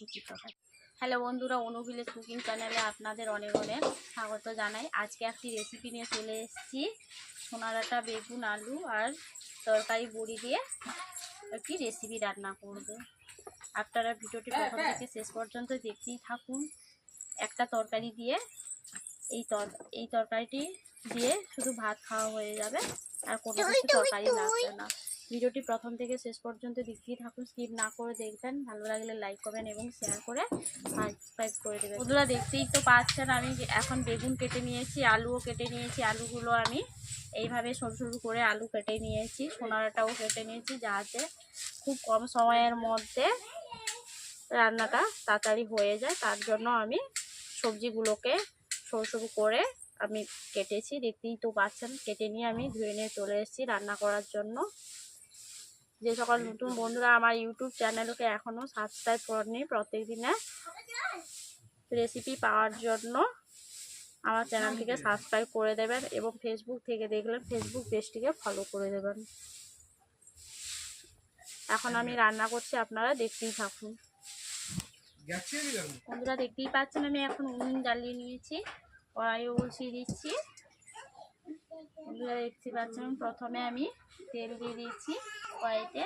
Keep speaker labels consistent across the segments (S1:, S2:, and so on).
S1: সুতি তরকারি হ্যালো বন্ধুরা অনুবিলেজ কুকিং চ্যানেলে আপনাদের অনেক অনেক স্বাগত জানাই। আজকে একটি রেসিপি নিয়ে চলে এসেছি। সোনারাটা বেগুন আলু আর তরকারি বড়ি দিয়ে একটি রেসিপি রান্না করব। আপনারা ভিডিওটি প্রথম থেকে শেষ পর্যন্ত দেখতেই থাকুন। একটা তরকারি দিয়ে এই তর এই তরকারিটি দিয়ে শুধু ভাত খাওয়া হয়ে যাবে। আর কোনো কিছু তরকারি লাগবে না। ভিডিওটি প্রথম থেকে শেষ পর্যন্ত দেখতেই থাকুন। স্কিপ না করে দেখবেন। ভালো লাগলে লাইক করবেন এবং শেয়ার করে সাবস্ক্রাইব করে দেবেন। বন্ধুরা, দেখতেই তো পাচ্ছেন আমি এখন বেগুন কেটে নিয়েছি, আলুও কেটে নিয়েছি। আলুগুলো আমি এইভাবে সরু সরু করে আলু কেটে নিয়েছি। সোনারাটাও কেটে নিয়েছি যাতে খুব কম সময়ের মধ্যে রান্নাটা তাড়াতাড়ি হয়ে যায়। তার জন্য আমি সবজিগুলোকে সরু সরু করে আমি কেটেছি। দেখতেই তো পাচ্ছেন, কেটে নিয়ে আমি ধুয়ে নিয়ে চলে এসেছি রান্না করার জন্য। যে সকল নতুন বন্ধুরা আমার ইউটিউব চ্যানেলকে এখনও সাবস্ক্রাইব করেনি প্রত্যেক দিনে রেসিপি পাওয়ার জন্য আমার চ্যানেলটিকে সাবস্ক্রাইব করে দেবেন এবং ফেসবুক থেকে দেখলে ফেসবুক পেজটিকে ফলো করে দেবেন। এখন আমি রান্না করছি আপনারা দেখতেই থাকুন। বন্ধুরা দেখতেই পাচ্ছেন আমি এখন উনুন জ্বালিয়ে নিয়েছি কড়াইও বসিয়ে দিচ্ছি। বন্ধুরা দেখতে পাচ্ছেন। প্রথমে আমি তেল দিয়ে দিয়েছি কড়াইতে।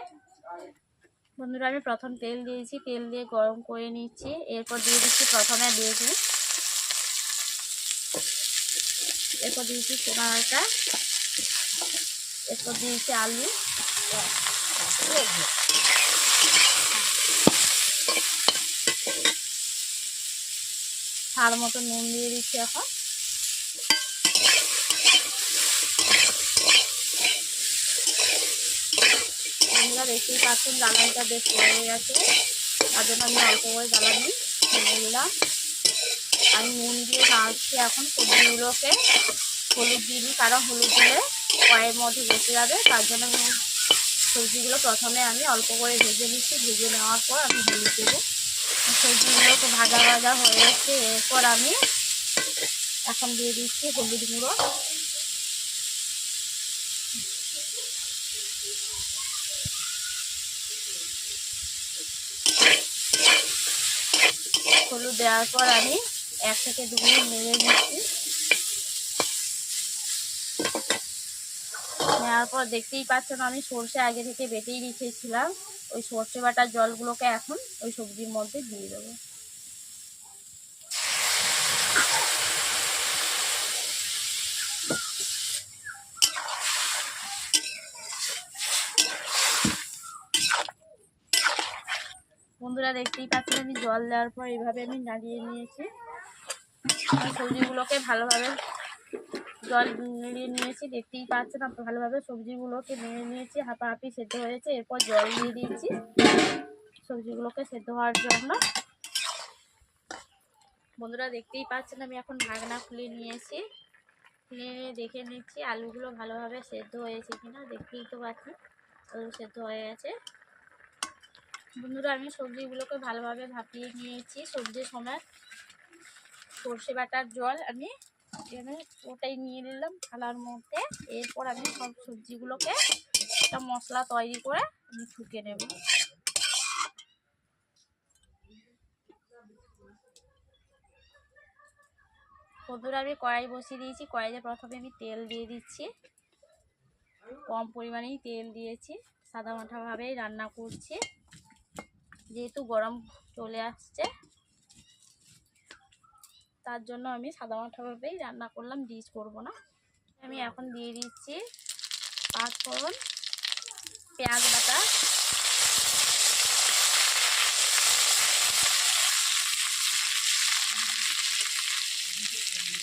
S1: বন্ধুরা, আমি প্রথম তেল দিয়েছি। তেল দিয়ে গরম করে নিচ্ছি। এরপর দিয়ে দিচ্ছি প্রথমে বেগুন। এরপর দিয়েছি সোনাটা এরপর দিয়েছি আলু। স্বাদ মতো নুন দিয়ে দিচ্ছি এখন। বন্ধুরা দেখতেই পাচ্ছেন, জ্বালানিটা বেশ পড়ে গেছে। তার জন্য আমি অল্প করে জ্বালানি নিলাম। আমি নুন দিয়ে নাড়ছি এখন সবজিগুলোকে। হলুদ দিয়ে দিই, কারণ হলুদ দিলে কয়ের মধ্যে বসে যাবে। তার জন্য আমি সবজিগুলো প্রথমে আমি অল্প করে ভেজে নিচ্ছি। ভেজে নেওয়ার পর আমি হলুদ দেবো। সবজিগুলোকে ভাজা ভাজা হয়ে এসছে। এরপর আমি এখন দিয়ে দিচ্ছি হলুদ গুঁড়ো। হলুদ দেওয়ার পর আমি এক থেকে দু মিনিট নেড়ে নিচ্ছি। নেওয়ার পর দেখতেই পাচ্ছেন আমি সর্ষে আগে থেকে বেটেই রেখেছিলাম। ওই সর্ষে বাটার জলগুলোকে এখন ওই সবজির মধ্যে দিয়ে দেবো। বন্ধুরা দেখতেই পাচ্ছেন, আমি জল দেওয়ার পর এইভাবে আমি নাড়িয়ে নিয়েছি। সবজিগুলোকে ভালোভাবে জল নেড়িয়ে নিয়েছি, দেখতেই পাচ্ছেন আপনি ভালোভাবে সবজিগুলোকে নিয়ে নিয়েছি, হাঁপাহাঁপি সেদ্ধ হয়েছে, এরপর জল দিয়ে দিয়েছি সবজিগুলোকে সেদ্ধ হওয়ার জন্য। বন্ধুরা দেখতেই পাচ্ছেন, আমি এখন ঢাকনা খুলে নিয়েছি খুলে নিয়ে দেখে নিচ্ছি আলুগুলো ভালোভাবে সেদ্ধ হয়েছে কিনা, দেখতেই তো পাচ্ছেন, আলু সেদ্ধ হয়ে গেছে। বন্ধুরা, আমি সবজিগুলোকে ভালোভাবে ভাপিয়ে নিয়েছি। সবজির সময় সর্ষে বাটার জল আমি ওটাই নিয়ে নিলাম থালার মধ্যে। এরপর আমি সব সবজিগুলোকে একটা মশলা তৈরি করে আমি ঠুকে নেব। বন্ধুরা, আমি কড়াই বসিয়ে দিয়েছি। কড়াইতে প্রথমে আমি তেল দিয়ে দিচ্ছি। কম পরিমাণেই তেল দিয়েছি। সাদা মাঠাভাবেই রান্না করছি। যেহেতু গরম চলে আসছে, তার জন্য আমি সাদা মাঠাভাবেই রান্না করলাম, ডিশ করব না। আমি এখন দিয়ে দিচ্ছি পাঁচ ফোড়ন, পেঁয়াজ বাটা।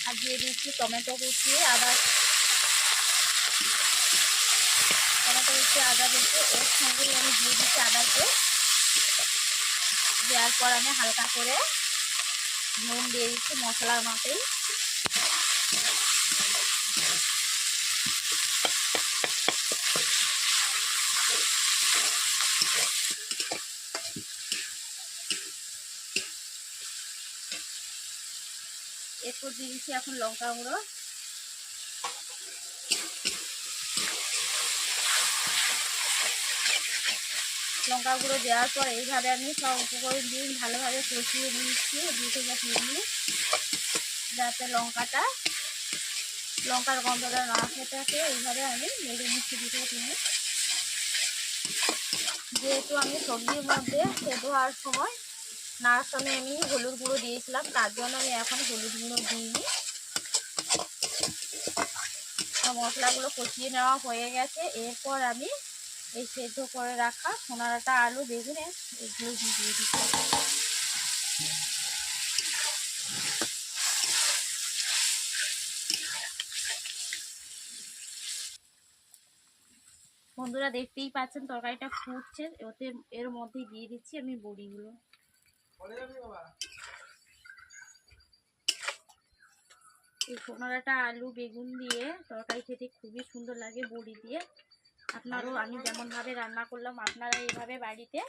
S1: আর দিয়ে দিচ্ছি টমেটো কুচিয়ে আদা। টমেটো কুচিয়ে আদা দিচ্ছি এর সঙ্গে আমি দিয়ে দিচ্ছি আদা পেস্ট। দেওয়ার পর আমি হালকা করে নুন দিয়ে দিচ্ছি মশলার মতোই। এরপর দিয়ে দিচ্ছি এখন লঙ্কা গুঁড়ো। লঙ্কা গুঁড়ো দেওয়ার পর এইভাবে আমি সব উপকরণ দিয়ে ভালোভাবে কষিয়ে নিচ্ছি দু থেকে মিনিট। যাতে লঙ্কাটা, লঙ্কার গন্ধটা না খেতে এইভাবে আমি মেরে নিচ্ছি দু থেকে তিন মিনিট। যেহেতু আমি সবজির মধ্যে সেদ্ধ হওয়ার সময় নাড়ার সময় আমি হলুদ গুঁড়ো দিয়েছিলাম, তার জন্য আমি এখন হলুদ গুঁড়ো দিইনি। মশলাগুলো কষিয়ে নেওয়া হয়ে গেছে, এরপর আমি এই সেদ্ধ করে রাখা সোনারাটা আলু বেগুনে এগুলো দিয়ে দিচ্ছি বন্ধুরা দেখতেই পাচ্ছেন তরকারিটা ফুটছে। ওতে এর মধ্যে দিয়ে দিচ্ছি আমি বড়িগুলো। এই সোনারাটা আলু বেগুন দিয়ে তরকারি খেতে খুবই সুন্দর লাগে বড়ি দিয়ে। আপনারও আমি যেমনভাবে রান্না করলাম আপনারা এইভাবে বাড়িতে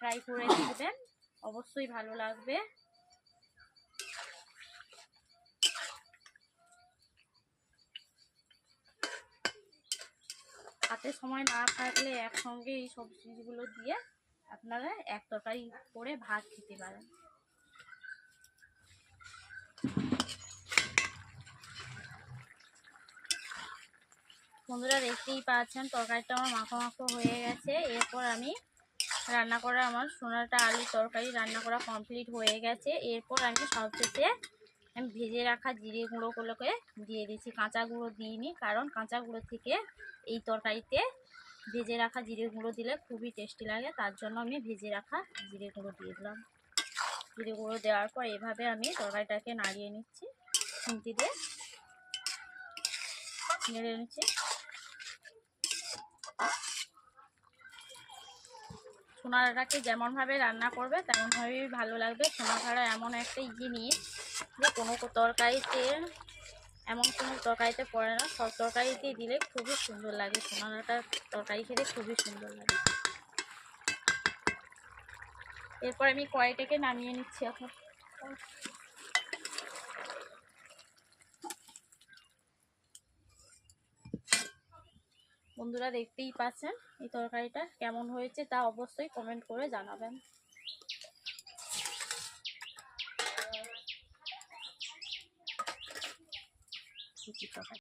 S1: ট্রাই করে দেখবেন। অবশ্যই ভালো লাগবে। হাতে সময় না থাকলে একসঙ্গে এই সবজিগুলো দিয়ে আপনারা এক তরকারি করে ভাত খেতে পারেন। বন্ধুরা দেখতেই পাচ্ছেন, তরকারিটা আমার মাখো মাখো হয়ে গেছে। এরপর আমি রান্না করা আমার সোনাটা আলু তরকারি রান্না করা কমপ্লিট হয়ে গেছে। এরপর আমি সবশেষে আমি ভেজে রাখা জিরে গুঁড়োগুলোকে দিয়ে দিচ্ছি কাঁচা গুঁড়ো দিইনি, কারণ কাঁচা গুঁড়ো থেকে এই তরকারিতে ভেজে রাখা জিরে গুঁড়ো দিলে খুবই টেস্টি লাগে। তার জন্য আমি ভেজে রাখা জিরে গুঁড়ো দিয়ে দিলাম। জিরে গুঁড়ো দেওয়ার পর এভাবে আমি তরকারিটাকে নাড়িয়ে নিচ্ছি, খুন্তি দিয়ে। নেড়ে নিচ্ছি। সোনাটাকে যেমনভাবে রান্না করবে, তেমনভাবেই ভালো লাগবে। সোনা ছাড়া এমন একটা জিনিস যে কোনো তরকারিতে, এমন কোনো তরকারিতে পড়ে না। সব তরকারিতে দিলে খুবই সুন্দর লাগে। সোনাটা তরকারি খেতে খুবই সুন্দর লাগে। এরপর আমি কড়াইটাকে নামিয়ে নিচ্ছি এখন। বন্ধুরা দেখতেই পাচ্ছেন এই তরকারিটা কেমন হয়েছে তা অবশ্যই কমেন্ট করে জানাবেন।